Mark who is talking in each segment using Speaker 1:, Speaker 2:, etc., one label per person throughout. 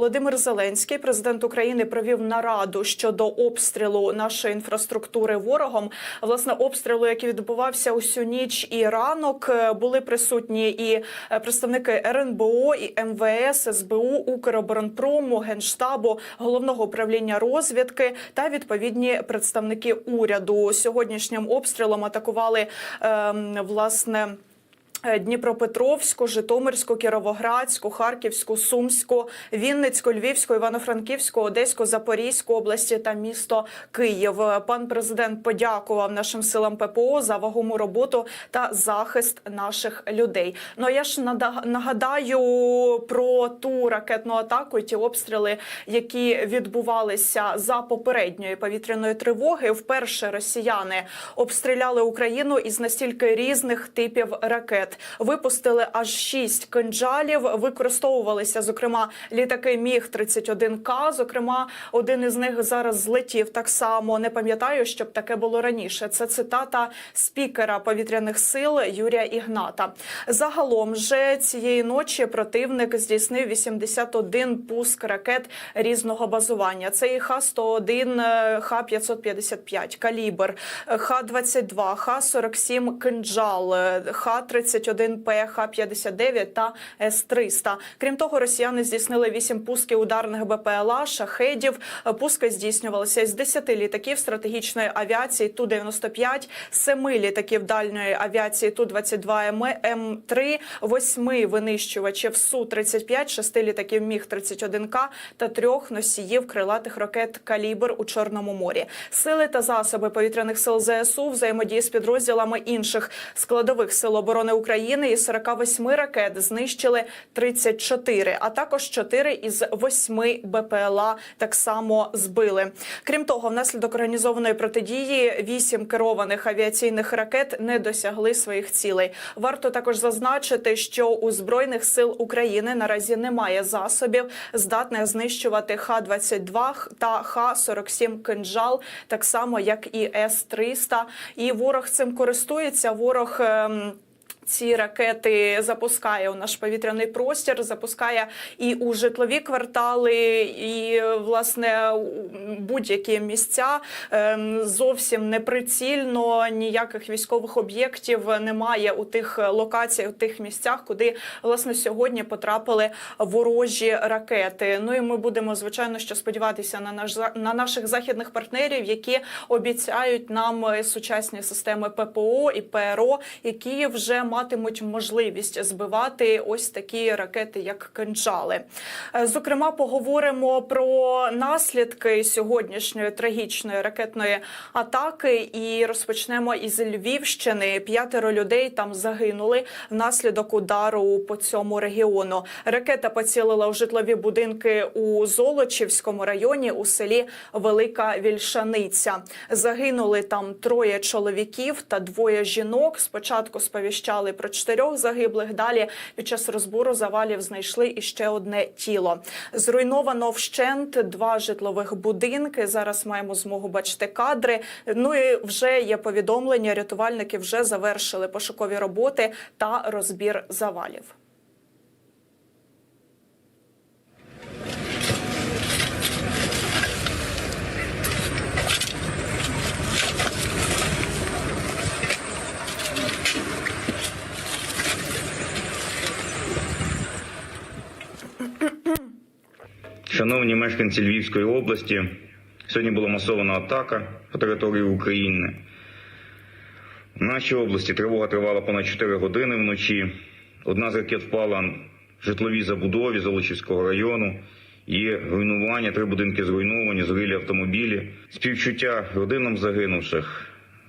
Speaker 1: Володимир Зеленський, президент України, провів нараду щодо обстрілу нашої інфраструктури ворогом. Власне, обстрілу, який відбувався усю ніч і ранок, е, були присутні і е, представники РНБО, і МВС, СБУ, Укроборонпрому, Генштабу, головного управління розвідки та відповідні представники уряду. Сьогоднішнім обстрілом атакували ем, власне. Е, Дніпропетровську, Житомирську, Кіровоградську, Харківську, Сумську, Вінницьку, Львівську, Івано-Франківську, Одеську, Запорізьку області та місто Київ. Пан президент подякував нашим силам ППО за вагому роботу та захист наших людей. Ну а я ж нагадаю про ту ракетну атаку, і ті обстріли, які відбувалися за попередньої повітряної тривоги. Вперше росіяни обстріляли Україну із настільки різних типів ракет. Шахет випустили аж шість кинджалів. Використовувалися зокрема літаки. Міг 31 к Зокрема, один із них зараз злетів так само. Не пам'ятаю, щоб таке було раніше. Це цитата спікера повітряних сил Юрія Ігната. Загалом же цієї ночі противник здійснив 81 пуск ракет різного базування. Це і Х-101, е, Х-555, Калібр, Х-22, Х-47, Кинджал, е, Х-30. М-31, ПХ-59 та С-300. Крім того, росіяни здійснили вісім пусків ударних БПЛА, шахедів. Пуски здійснювалися з 10 літаків стратегічної авіації Ту-95, 7 літаків дальньої авіації Ту-22 М-3, 8 винищувачів Су-35, 6 літаків Міг-31К та трьох носіїв крилатих ракет «Калібр» у Чорному морі. Сили та засоби повітряних сил ЗСУ взаємодії з підрозділами інших складових сил оборони України із 48 ракет знищили 34, а також 4 із 8 БПЛА так само збили. Крім того, внаслідок організованої протидії 8 керованих авіаційних ракет не досягли своїх цілей. Варто також зазначити, що у збройних сил України наразі немає засобів, здатних знищувати Х-22 та Х-47 кинджал, так само як і С-300. І ворог цим користується. Ворог. ем, ці ракети запускає у наш повітряний простір, запускає і у житлові квартали, і власне будь-які місця Ем, зовсім неприцільно ніяких військових об'єктів немає у тих локаціях, у тих місцях, куди власне сьогодні потрапили ворожі ракети. Ну і ми будемо звичайно що сподіватися на наш на наших західних партнерів, які обіцяють нам е, сучасні системи ППО і ПРО, які вже матимуть можливість збивати ось такі ракети, як кинджали. Е, Зокрема, поговоримо про наслідки сьогоднішньої трагічної ракетної атаки і розпочнемо із Львівщини. П'ятеро людей там загинули внаслідок удару по цьому регіону. Ракета поцілила у житлові будинки у Золочівському районі у селі Велика Вільшаниця. Загинули там троє чоловіків та двоє жінок. Спочатку сповіщали про чотирьох загиблих. Далі під час розбору завалів знайшли іще одне тіло. Зруйновано вщент два житлових будинки. Зараз маємо змогу бачити кадри. Ну і вже є повідомлення. Рятувальники вже завершили пошукові роботи та розбір завалів.
Speaker 2: Шановні мешканці Львівської області, сьогодні була масована атака по території України. В нашій області тривога тривала понад 4 години вночі. Одна з ракет впала в житловій забудові Золочівського району. Є руйнування, три будинки зруйновані, згорілі автомобілі. Співчуття родинам загинувших,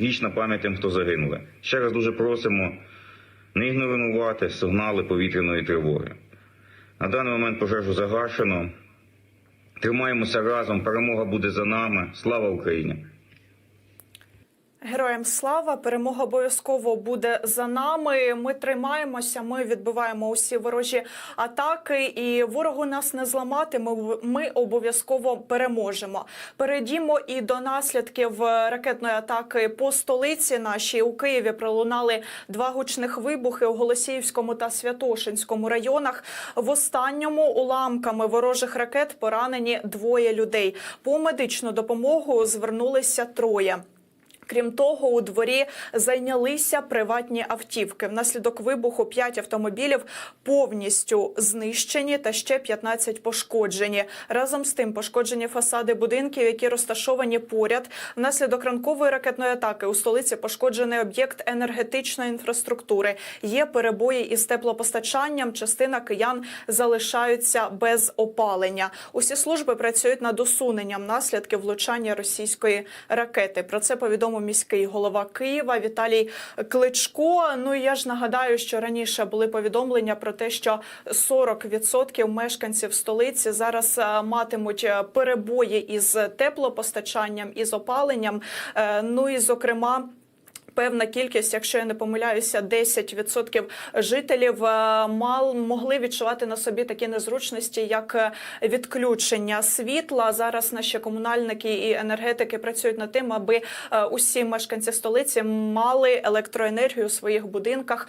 Speaker 2: вічна пам'ять тим, хто загинули. Ще раз дуже просимо не ігнорувати сигнали повітряної тривоги. На даний момент пожежу загашено. Тримаємося разом. Перемога буде за нами. Слава Україні!
Speaker 1: Героям слава, перемога обов'язково буде за нами. Ми тримаємося, ми відбиваємо усі ворожі атаки, і ворогу нас не зламати. Ми, ми обов'язково переможемо. Перейдімо і до наслідків ракетної атаки по столиці нашій у Києві. Пролунали два гучних вибухи у Голосіївському та Святошинському районах. В останньому уламками ворожих ракет поранені двоє людей. По медичну допомогу звернулися троє. Крім того, у дворі зайнялися приватні автівки. Внаслідок вибуху 5 автомобілів повністю знищені та ще 15 пошкоджені. Разом з тим пошкоджені фасади будинків, які розташовані поряд. Внаслідок ранкової ракетної атаки у столиці пошкоджений об'єкт енергетичної інфраструктури. Є перебої із теплопостачанням. Частина киян залишаються без опалення. Усі служби працюють над усуненням наслідків влучання російської ракети. Про це повідомив міський голова Києва Віталій Кличко. Ну і я ж нагадаю, що раніше були повідомлення про те, що 40% мешканців столиці зараз е, матимуть е, перебої із теплопостачанням із опаленням. Е, Ну і зокрема. Певна кількість, якщо я не помиляюся, 10% жителів е, мал могли відчувати на собі такі незручності, як е, відключення світла. Зараз наші комунальники і енергетики працюють над тим, аби е, усі мешканці столиці мали електроенергію у своїх будинках.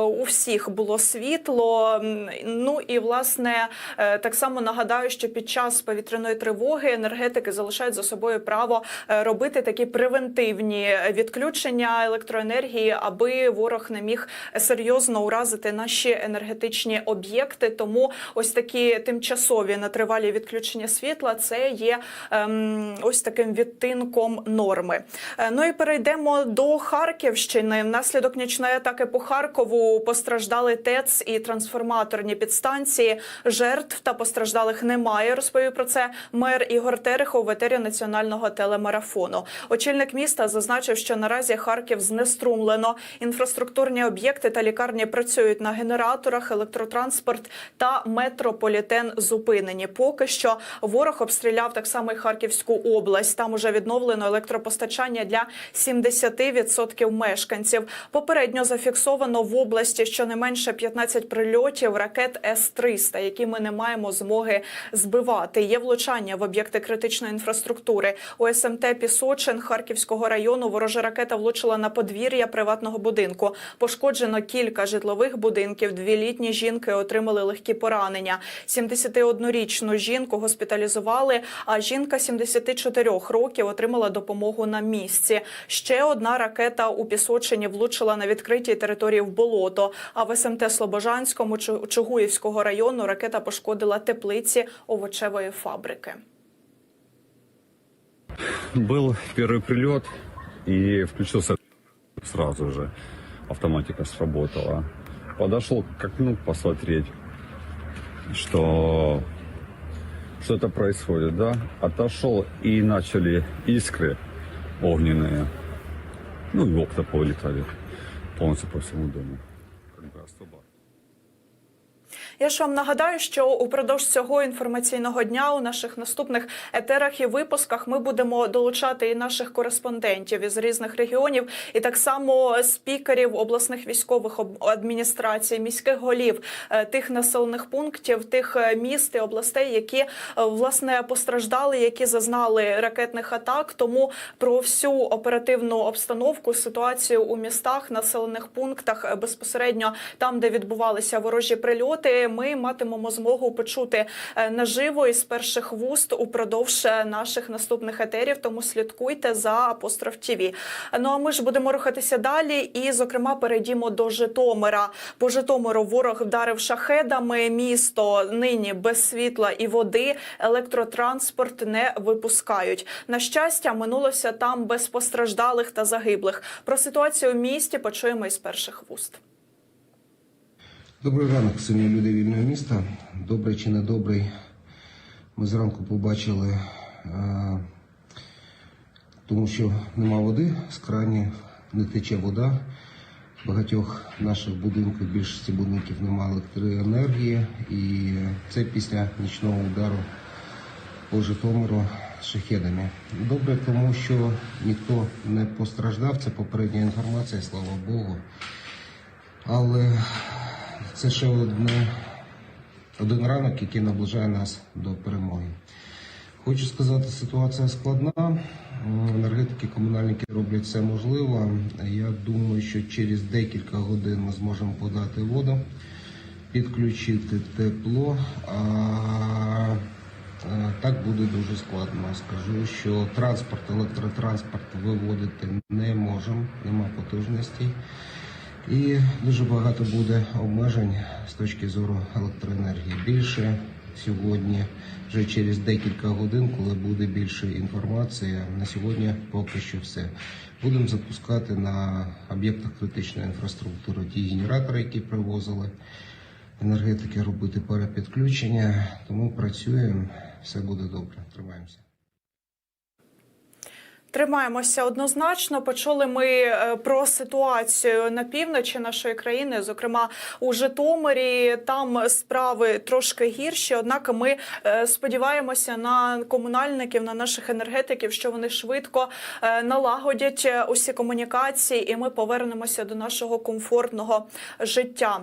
Speaker 1: У всіх було світло. Ну і власне так само нагадаю, що під час повітряної тривоги енергетики залишають за собою право робити такі превентивні відключення електроенергії, аби ворог не міг серйозно уразити наші енергетичні об'єкти. Тому ось такі тимчасові нетривалі відключення світла це є ем, ось таким відтинком норми. Е, Ну і перейдемо до Харківщини. Внаслідок нічної атаки по Харкову постраждали ТЕЦ і трансформаторні підстанції. Жертв та постраждалих немає. Розповів про це мер Ігор Терехов в етері національного телемарафону. Очільник міста зазначив, що наразі Харків знеструмлено. Інфраструктурні об'єкти та лікарні працюють на генераторах, електротранспорт та метрополітен зупинені. Поки що ворог обстріляв так само і Харківську область. Там уже відновлено електропостачання для 70% мешканців. Попередньо зафіксовано в області щонайменше 15 прильотів ракет С-300, які ми не маємо змоги збивати. Є влучання в об'єкти критичної інфраструктури. У СМТ Пісочин Харківського району ворожа ракета влучила на подвір'я приватного будинку. Пошкоджено кілька житлових будинків. Дві літні жінки отримали легкі поранення. 71-річну жінку госпіталізували. А жінка 74 років отримала допомогу на місці. Ще одна ракета у Пісочині влучила на відкритій території в болото. А в СМТ Слобожанському Чу- Чугуївського району ракета пошкодила теплиці овочевої фабрики.
Speaker 3: Был первый прилет и включился сразу же. Автоматика сработала. Подошел к окну посмотреть, что что-то происходит, да? Отошел и начали искры огненные. Ну и окна повылетали полностью по всему дому.
Speaker 1: Я ж вам нагадаю, що упродовж цього інформаційного дня у наших наступних етерах і випусках ми будемо долучати і наших кореспондентів із різних регіонів, і так само спікерів обласних військових адміністрацій, міських голів е, тих населених пунктів, тих е, міст і областей, які е, власне постраждали, які зазнали ракетних атак. Тому про всю оперативну обстановку, ситуацію у містах, населених пунктах безпосередньо там, де відбувалися ворожі прильоти, ми матимемо змогу почути е, наживо із перших вуст упродовж е, наших наступних етерів. Тому слідкуйте за апостроф ТІВІ. Ну а ми ж будемо рухатися далі. І, зокрема, перейдімо до Житомира. По Житомиру ворог вдарив шахедами. Місто нині без світла і води. Електротранспорт не випускають. На щастя, минулося там без постраждалих та загиблих. Про ситуацію в місті почуємо із перших вуст.
Speaker 4: Добрий ранок, сильні люди вільного міста. Добрий чи не добрий. Ми зранку побачили, е, тому що нема води, з кранів не тече вода. В багатьох наших будинків, більшості будинків немає електроенергії. І це після нічного удару по Житомиру шахедами. Добре, тому що ніхто не постраждав. Це попередня інформація, слава Богу. Але це ще одне, один ранок, який наближає нас до перемоги. Хочу сказати, ситуація складна. Енергетики, комунальники роблять все можливе. Я думаю, що через декілька годин ми зможемо подати воду, підключити тепло. А так буде дуже складно. Скажу, що транспорт, електротранспорт виводити не можемо, нема потужностей. І дуже багато буде обмежень з точки зору електроенергії. Більше сьогодні, вже через декілька годин, коли буде більше інформації. На сьогодні поки що все. Будемо запускати на об'єктах критичної інфраструктури ті генератори, які привозили енергетики, робити перепідключення. Тому працюємо, все буде добре. Тримаємося.
Speaker 1: Тримаємося однозначно. Почули ми е, про ситуацію на півночі нашої країни, зокрема у Житомирі. Там справи трошки гірші. Однак ми е, сподіваємося на комунальників, на наших енергетиків, що вони швидко е, налагодять усі комунікації, і ми повернемося до нашого комфортного життя.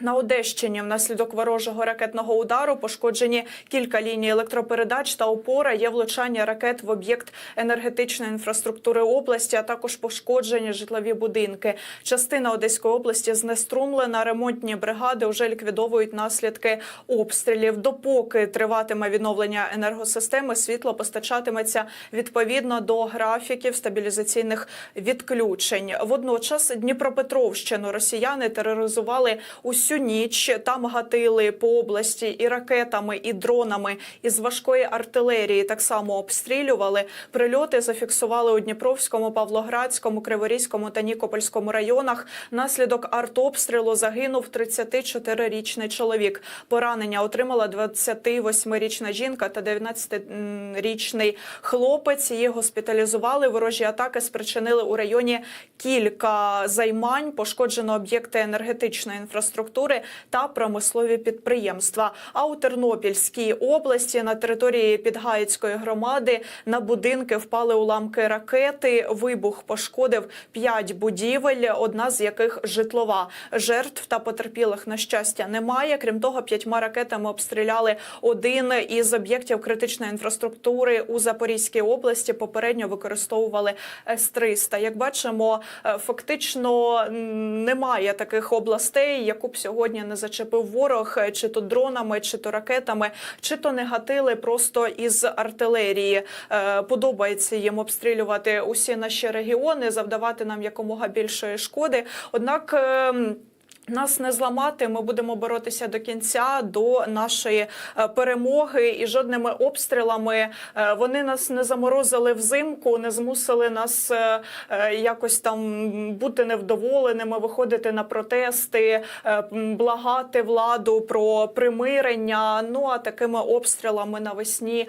Speaker 1: На Одещині внаслідок ворожого ракетного удару пошкоджені кілька ліній електропередач та опора. Є влучання ракет в об'єкт енергетичної інфраструктури області, а також пошкоджені житлові будинки. Частина Одеської області знеструмлена. Ремонтні бригади вже ліквідовують наслідки обстрілів. Допоки триватиме відновлення енергосистеми, світло постачатиметься відповідно до графіків стабілізаційних відключень. Водночас Дніпропетровщину росіяни тероризували усю ніч. Там гатили по області і ракетами, і дронами із важкої артилерії. Так само обстрілювали. Прильоти зафіксували у Дніпровському, Павлоградському, Криворізькому та Нікопольському районах. Наслідок артобстрілу загинув 34-річний чоловік. Поранення отримала 28-річна жінка та 19-річний хлопець. Її госпіталізували. Ворожі атаки спричинили у районі кілька займань. Пошкоджено об'єкти енергетичної інфраструктури та промислові підприємства. А у Тернопільській області на території Підгаїцької громади на будинки впали уламки ракети. Вибух пошкодив п'ять будівель, одна з яких житлова. Жертв та потерпілих на щастя немає. Крім того, п'ятьма ракетами обстріляли один із об'єктів критичної інфраструктури у Запорізькій області. Попередньо використовували С-300. Як бачимо, е, фактично немає таких областей, яку б сьогодні не зачепив ворог, е, чи то дронами, чи то ракетами, чи то не гатили просто із артилерії. Е, Подобається їм обстрілювати усі наші регіони, завдавати нам якомога більшої шкоди. Однак. Нас не зламати. Ми будемо боротися до кінця до нашої е, перемоги, і жодними обстрілами е, вони нас не заморозили взимку, не змусили нас е, якось там бути невдоволеними, виходити на протести, благати владу про примирення. Ну а такими обстрілами навесні,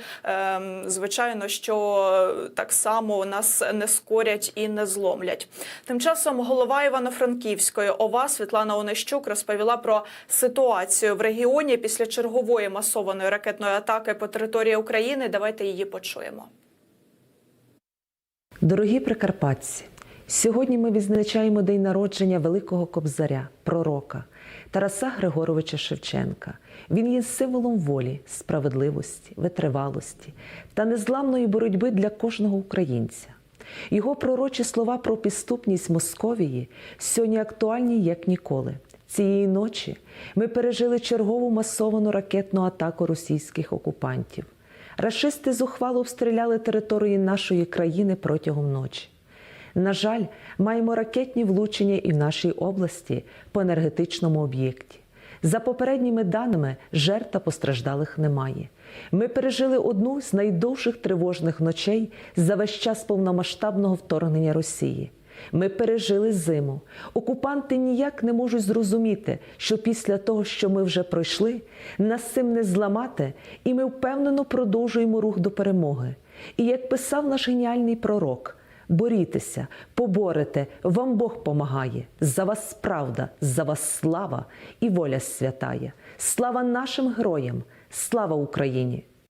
Speaker 1: звичайно, що так само нас не скорять і не зломлять. Тим часом голова Івано-Франківської ОВА Світлана Онищук розповіла про ситуацію в регіоні після чергової масованої ракетної атаки по території України. Давайте її почуємо.
Speaker 5: Дорогі прикарпатці, сьогодні ми відзначаємо день народження великого кобзаря, пророка Тараса Григоровича Шевченка. Він є символом волі, справедливості, витривалості та незламної боротьби для кожного українця. Його пророчі слова про підступність Московії сьогодні актуальні як ніколи. Цієї ночі ми пережили чергову масовану ракетну атаку російських окупантів. Рашисти зухвало обстріляли території нашої країни протягом ночі. На жаль, маємо ракетні влучення і в нашій області по енергетичному об'єкті. За попередніми даними, жертв постраждалих немає. Ми пережили одну з найдовших тривожних ночей за весь час повномасштабного вторгнення Росії. Ми пережили зиму. Окупанти ніяк не можуть зрозуміти, що після того, що ми вже пройшли, нас цим не зламати, і ми впевнено продовжуємо рух до перемоги. І як писав наш геніальний пророк, борітеся, поборете, вам Бог помагає. За вас правда, за вас слава і воля святая. Слава нашим героям, слава Україні!